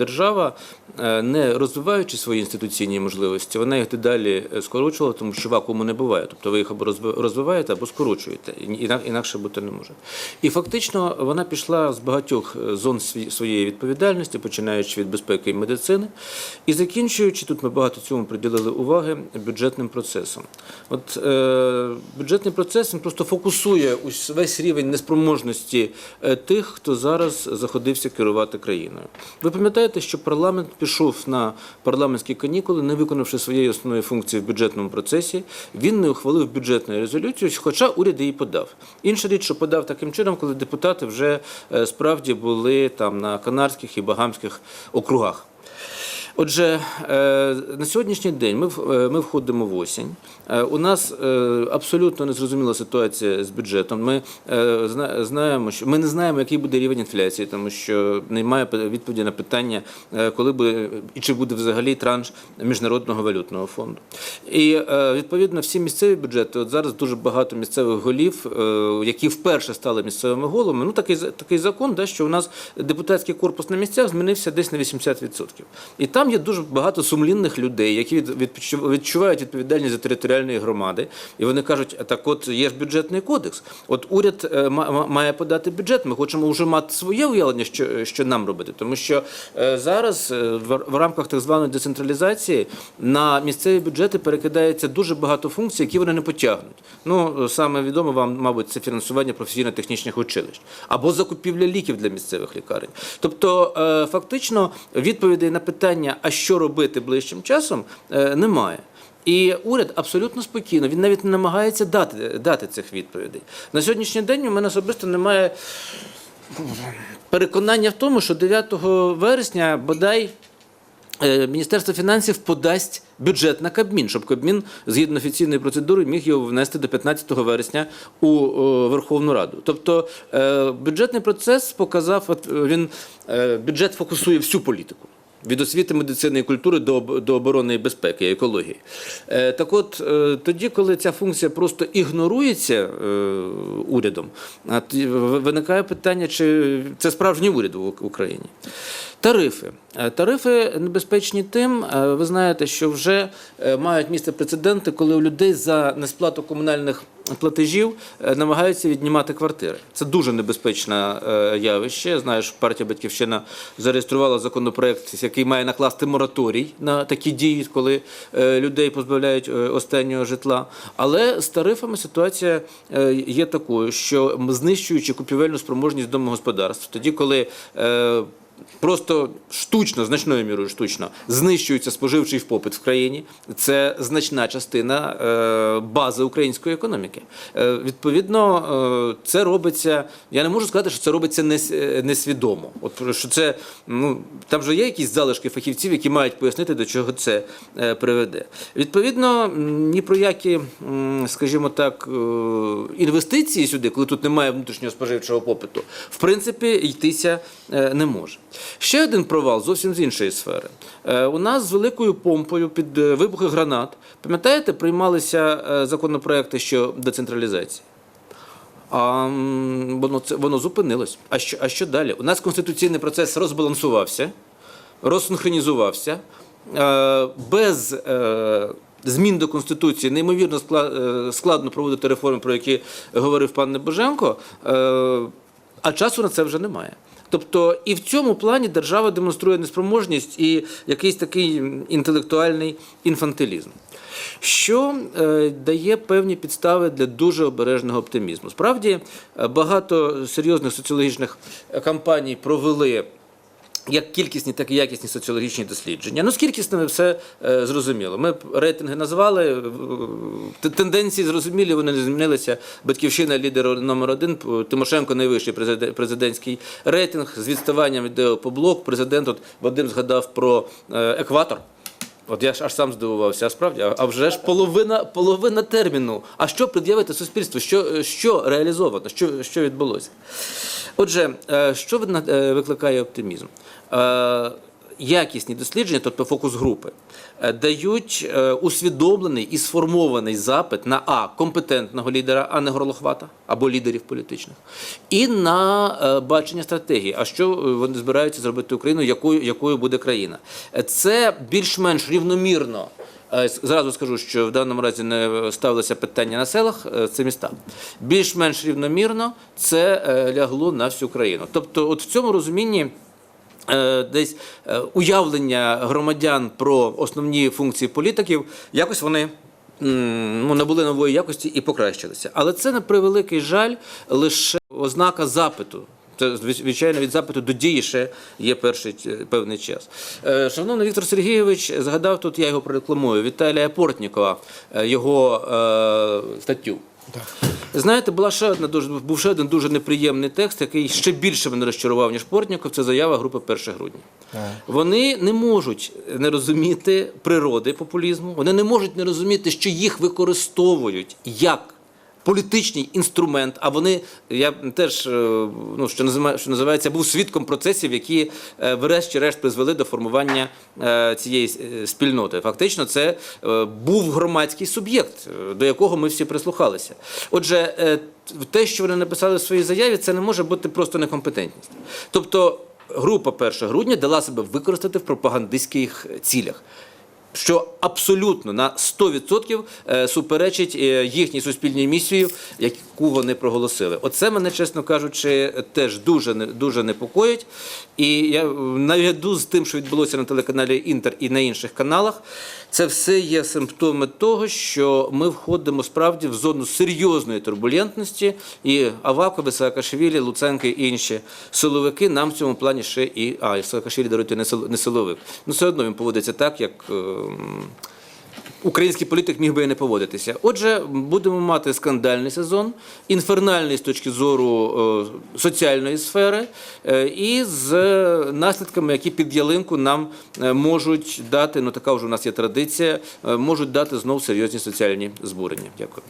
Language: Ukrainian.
держава, е, не розвиваючи свої інституційні можливості, вона їх дедалі е, скорочувала, тому що вакууму не буває. Тобто ви їх або розвиваєте, або скорочуєте. Інакше бути не може. І фактично вона пішла з багатьох е, зон своєї відповідальності, починаючи від безпеки і медицини, і закінчуючи тут, ми багато цьому приділили уваги бюджетним процесом. От е, бюджетний процес просто фокусує весь рівень неспроможності тих, хто зараз заходився керувати країною. Ви пам'ятаєте, що парламент пішов на парламентські канікули, не виконавши своєї основної функції в бюджетному процесі. Він не ухвалив бюджетну резолюцію, хоча уряд її подав. Інша річ, що подав таким чином, коли депутати вже е, справді були там на Канарських і Багамських округах. Отже, е, на сьогоднішній день ми, е, ми входимо в осінь. Е, У нас абсолютно незрозуміла ситуація з бюджетом. Ми знаємо, що ми не знаємо, який буде рівень інфляції, тому що немає відповіді на питання, коли буде і чи буде взагалі транш міжнародного валютного фонду. І відповідно всі місцеві бюджети. От зараз дуже багато місцевих голів, які вперше стали місцевими головами. Ну такий такий закон, да, що у нас депутатський корпус на місцях змінився десь на 80%. І там є дуже багато сумлінних людей, які відчувають відповідальність за територіальної громади. І вони кажуть, так от є ж бюджетний кодекс. От уряд е, ма- ма- має подати бюджет. Ми хочемо вже мати своє уявлення, що, що нам робити. Тому що е, зараз е, в, рамках так званої децентралізації на місцеві бюджети перекидається дуже багато функцій, які вони не потягнуть. Ну саме відомо вам, мабуть, це фінансування професійно-технічних училищ або закупівля ліків для місцевих лікарень. Тобто, фактично, відповідей на питання, а що робити ближчим часом, е, немає. І уряд абсолютно спокійно, він навіть не намагається дати, дати цих відповідей. На сьогоднішній день у мене особисто немає переконання в тому, що 9 вересня бодай е, Міністерство фінансів подасть бюджет на Кабмін, щоб Кабмін, згідно офіційної процедури, міг його внести до 15 вересня у Верховну Раду. Тобто е, бюджетний процес показав, е, він е, бюджет фокусує всю політику. Від освіти, медицини і культури до, до оборони безпеки, і екології. Е, так от, е, тоді, коли ця функція просто ігнорується е, урядом, виникає питання, чи це справжній уряд в Україні. Тарифи. Тарифи небезпечні тим, ви знаєте, що вже мають місце прецеденти, коли у людей за несплату комунальних платежів е, намагаються віднімати квартири. Це дуже небезпечне е, явище. Я знаю, що партія Батьківщина зареєструвала законопроект, який має накласти мораторій на такі дії, коли е, людей позбавляють останнього житла. Але з тарифами ситуація є такою, що знищуючи купівельну спроможність домогосподарств, тоді, коли Просто штучно, значною мірою штучно знищується споживчий попит в країні. Це значна частина е, бази української економіки. Е, відповідно, е, це робиться. Я не можу сказати, що це робиться несвідомо. От що це ну там же є якісь залишки фахівців, які мають пояснити, до чого це приведе. Відповідно, ні про які, скажімо так, інвестиції сюди, коли тут немає внутрішнього споживчого попиту, в принципі, йтися не може. Ще один провал зовсім з іншої сфери. Е, У нас з великою помпою під е, вибухи гранат, пам'ятаєте, приймалися е, законопроекти щодо децентралізації. А воно це воно зупинилось. А що, а що далі? У нас конституційний процес розбалансувався, розсинхронізувався без змін до конституції. Неймовірно складно проводити реформи, про які говорив пан Небоженко, а часу на це вже немає. Тобто і в цьому плані держава демонструє неспроможність і якийсь такий інтелектуальний інфантилізм. Що е, дає певні підстави для дуже обережного оптимізму. Справді е, багато серйозних соціологічних е, кампаній провели як кількісні, так і якісні соціологічні дослідження. Ну, з кількісними все е, зрозуміло. Ми рейтинги назвали, е, тенденції зрозумілі, вони не змінилися. Батьківщина лідер номер один, Тимошенко найвищий президентський рейтинг з відставанням від по блок. Президент, от Вадим згадав про е, екватор. От я ж аж сам здивувався, а справді, а- вже ж половина, половина терміну. А що пред'явити суспільству? Що, що реалізовано? Що, що відбулося? Отже, е, що е, викликає оптимізм? Е, якісні дослідження, тобто фокус групи, дають усвідомлений і сформований запит на а компетентного лідера, а не горлохвата або лідерів політичних, і на бачення стратегії. А що вони збираються зробити Україну, якою, якою буде країна? Це більш-менш рівномірно. Е, Зразу скажу, що в даному разі не ставилося питання на селах, е, це міста. Більш-менш рівномірно це е, лягло на всю країну. Тобто, от в цьому розумінні. Десь уявлення громадян про основні функції політиків, якось вони ну, набули нової якості і покращилися. Але це на превеликий жаль лише ознака запиту. Це звичайно від запиту до дії ще є перший е, певний час. Е, Шановний Віктор Сергійович згадав тут, я його прорекламую, Віталія Портнікова, е, його е, статтю. Знаєте, була ще одна дуже був ще один дуже неприємний текст, який ще більше мене розчарував, ніж Портніков. Це заява групи 1 грудня. Вони не можуть не розуміти природи популізму, вони не можуть не розуміти, що їх використовують як. Політичний інструмент, а вони я теж е, ну що називає, що називається, був свідком процесів, які е, врешті-решт призвели до формування е, цієї спільноти. Фактично, це був громадський суб'єкт, до якого ми всі прислухалися. Отже, те, що вони написали в своїй заяві, це не може бути просто некомпетентність. Тобто, група 1 грудня дала себе використати в пропагандистських цілях що абсолютно на 100% е, суперечить е, їхній суспільній місії, яку вони проголосили. Оце мене, чесно кажучи, теж дуже дуже непокоїть. І я е, наряду з тим, що відбулося на телеканалі Інтер і на інших каналах, це все є симптоми того, що ми входимо справді в зону серйозної турбулентності, і Аваков, Саакашвілі, Луценко і інші силовики нам в цьому плані ще і а і Саакашвілі, даруйте, не силовик. Ну все одно він поводиться так, як. Ем, Український політик міг би і не поводитися. Отже, будемо мати скандальний сезон, інфернальний з точки зору е, соціальної сфери, е, і з наслідками, які під ялинку нам е, можуть дати, ну така вже у нас є традиція, можуть дати знов серйозні соціальні збурення. Дякую.